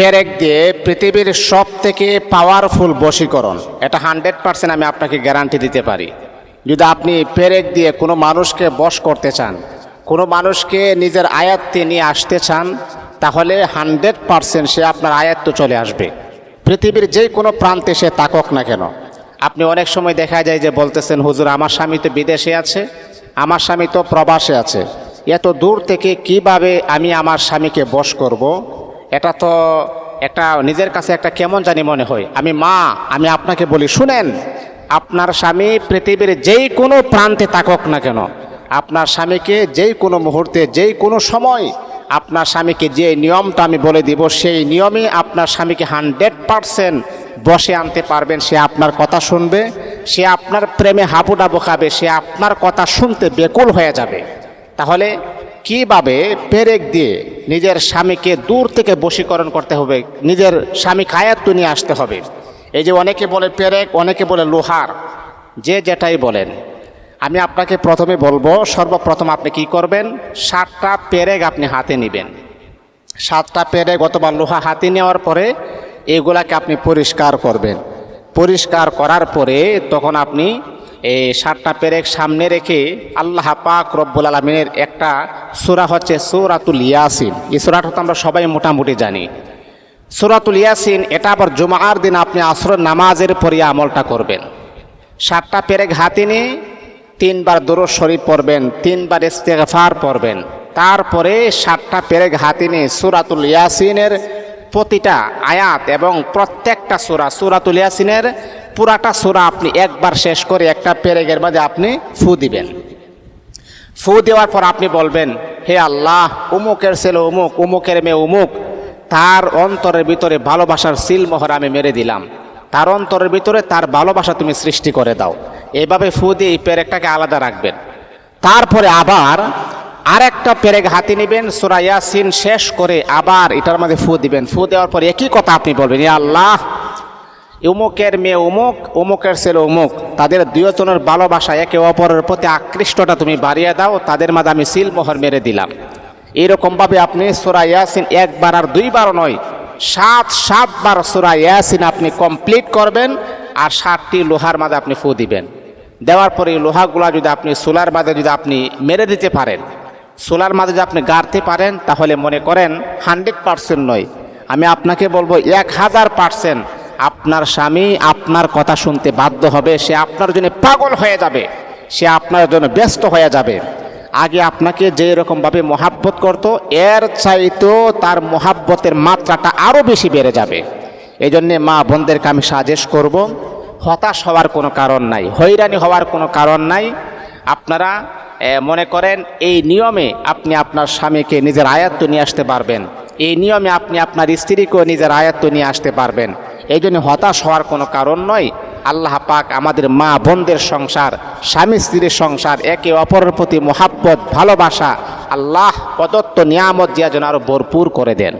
পেরেক দিয়ে পৃথিবীর সব থেকে পাওয়ারফুল বশীকরণ। এটা হান্ড্রেড পার্সেন্ট আমি আপনাকে গ্যারান্টি দিতে পারি। যদি আপনি পেরেক দিয়ে কোনো মানুষকে বশ করতে চান, কোনো মানুষকে নিজের আয়াত্তে নিয়ে আসতে চান, তাহলে হান্ড্রেড পার্সেন্ট সে আপনার আয়াত্ত চলে আসবে। পৃথিবীর যে কোনো প্রান্তে সে তাকক না কেন। আপনি অনেক সময় দেখা যায় যে বলতেছেন, হুজুর, আমার স্বামী তো বিদেশে আছে, আমার স্বামী তো প্রবাসে আছে। এত দূর থেকে কীভাবে আমি আমার স্বামীকে বশ করব। এটা তো একটা নিজের কাছে একটা কেমন জানি মনে হয়। আমি মা, আমি আপনাকে বলি, শুনেন, আপনার স্বামী পৃথিবীর যেই কোনো প্রান্তে থাকুক না কেন, আপনার স্বামীকে যেই কোনো মুহূর্তে যেই কোনো সময় আপনার স্বামীকে যে নিয়মটা আমি বলে দিব, সেই নিয়মে আপনার স্বামীকে হান্ড্রেড পারসেন্ট বসে আনতে পারবেন। সে আপনার কথা শুনবে, সে আপনার প্রেমে হাবুডাবু খাবে, সে আপনার কথা শুনতে বেকুল হয়ে যাবে। তাহলে কীভাবে পেরেক দিয়ে নিজের স্বামীকে দূর থেকে বশীকরণ করতে হবে? নিজের স্বামী খায়াত্ত নিয়ে আসতে হবে। এই যে অনেকে বলে পেরেক, অনেকে বলে লোহার। যে যেটাই বলেন। আমি আপনাকে প্রথমে বলব, সর্বপ্রথম আপনি কি করবেন? সাতটা পেরেক আপনি হাতে নেবেন। সাতটা পেরেক অথবা লোহা হাতে নেওয়ার পরে এগুলাকে আপনি পরিষ্কার করবেন। পরিষ্কার করার পরে তখন আপনি এই সাতটা পেরেক সামনে রেখে আল্লাহ পাক রব্বুল আলমিনের একটা সুরা হচ্ছে সুরাতুল ইয়াসিন। এই সুরাটা তো আমরা সবাই মোটামুটি জানি। সুরাতুল ইয়াসিন, এটা আবার জুমার দিন আপনি আসর নামাজের পরে আমলটা করবেন। সাতটা পেরেক হাতে নিয়ে তিনবার দরুদ শরীফ পড়বেন, তিনবার ইস্তেগফার পড়বেন। তারপরে সাতটা পেরেক হাতে নিয়ে সুরাতুল ইয়াসিনের প্রতিটা আয়াত এবং প্রত্যেকটা সুরা সুরাতুল ইয়াসিনের পুরাটা সুরা আপনি একবার শেষ করে একটা পেরেকের মাঝে আপনি ফু দিবেন। ফু দেওয়ার পর আপনি বলবেন, হে আল্লাহ, উমুকের ছেলে উমুক, উমুকের মেয়ে উমুক, তার অন্তরের ভিতরে ভালোবাসার সিলমোহর আমি মেরে দিলাম। তার অন্তরের ভিতরে তার ভালোবাসা তুমি সৃষ্টি করে দাও। এভাবে ফু দিয়ে এই পেরেকটাকে আলাদা রাখবেন। তারপরে আবার আরেকটা পেরেক হাতে নেবেন, সুরা ইয়াসিন শেষ করে আবার এটার মধ্যে ফু দিবেন। ফু দেওয়ার পর একই কথা আপনি বলবেন আল্লাহ উমুকের মেয়ে উমুক, উমুকের ছেলে উমুক। তাদের দুজনের ভালোবাসা একে অপরের প্রতি আকৃষ্টটা তুমি বাড়িয়ে দাও, তাদের মাঝে আমি সিলমোহর মেরে দিলাম। এইরকমভাবে আপনি সোরা ইয়াসিন একবার আর দুইবারও নয়, সাত, সাতবার সোরা ইয়াসিন আপনি কমপ্লিট করবেন আর সাতটি লোহার মাঝে আপনি ফু দিবেন। দেওয়ার পরে লোহাগুলা যদি আপনি সোলার মাঝে যদি আপনি মেরে দিতে পারেন সোলার মাঝে যদি আপনি গাড়তে পারেন, তাহলে মনে করেন হান্ড্রেড পারসেন্ট নয়। আমি আপনাকে বলব এক হাজার পারসেন্ট আপনার স্বামী আপনার কথা শুনতে বাধ্য হবে, সে আপনার জন্য পাগল হয়ে যাবে, সে আপনার জন্য ব্যস্ত হয়ে যাবে। আগে আপনাকে যে রকমভাবে মহাব্বত করত, এর চাইতেও তার মহাব্বতের মাত্রাটা আরও বেশি বেড়ে যাবে। এই জন্যে মা বোনদেরকে আমি সাজেস্ট করব, হতাশ হওয়ার কোনো কারণ নাই, হয়রানি হওয়ার কোনো কারণ নাই। আপনারা মনে করেন এই নিয়মে আপনি আপনার স্বামীকে নিজের আয়ত্ত নিয়ে আসতে পারবেন, এই নিয়মে আপনি আপনার স্ত্রীকেও নিজের আয়ত্ত নিয়ে আসতে পারবেন। এই জন্য হতাশ হওয়ার কোনো কারণ নয়। আল্লাহ পাক আমাদের মা বোনদের সংসার, স্বামী স্ত্রীর সংসার, একে অপরের প্রতি মোহাব্বত, ভালোবাসা, আল্লাহ প্রদত্ত নিয়ামত দিয়া যেন আরও ভরপুর করে দেন।